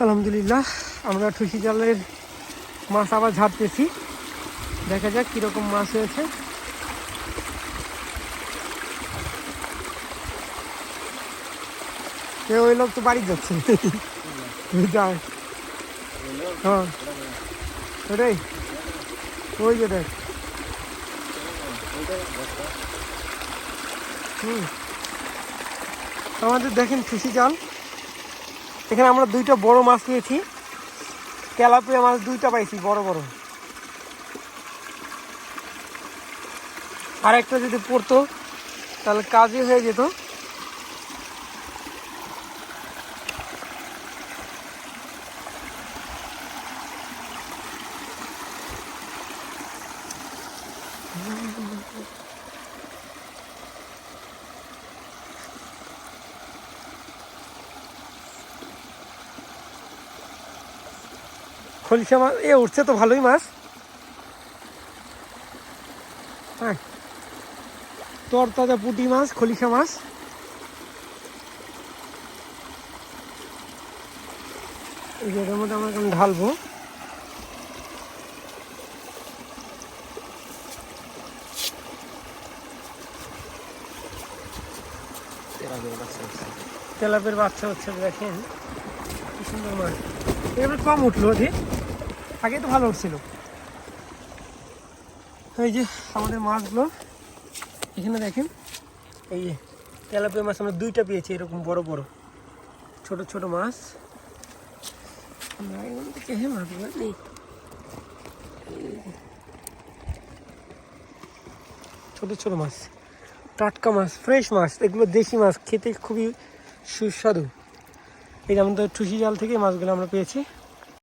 আলহামদুলিল্লাহ, আমরা ঠুসি জালের মাছ আবার ঝাড়তেছি। দেখা যাক কীরকম মাছ হয়েছে। ওই লোক তো বাড়ি যাচ্ছে। হ্যাঁ। ওটাই ওই যে দেখ। হুম। আমাদের দেখেন খুশি জাল। এখানে আমরা দুইটা বড় মাছ পেয়েছি তেলাপিয়া মাছ দুইটা পাইছি, বড় বড়। আর একটা যদি পড়তো, তাহলে কাজই হয়ে যেত। খলিশা মাছ? এ উঠছে তো ভালোই মাছ। হ্যাঁ। তোর তাজা পুঁটি মাছ খলিশা মাছ। এটার মধ্যে আমরা এখন ঢালবো। তেলাপের বাচ্চা হচ্ছে। দেখেন। কি সুন্দর মাছ। এবার কম উঠল যে আগে তো ভালো উঠছিল। এই যে আমাদের মাছগুলো, এখানে দেখেন, এই যে তেলাপিয়া মাছ আমরা দুইটা পেয়েছি, এরকম বড় বড়, ছোট ছোট মাছ। আমরা থেকে মাছগুলো নেই। ছোট ছোট মাছ, টাটকা মাছ, ফ্রেশ মাছ, এগুলো দেশি মাছ, খেতে খুবই সুস্বাদু। এই আমাদের টুসি জাল থেকে মাছগুলো আমরা পেয়েছি।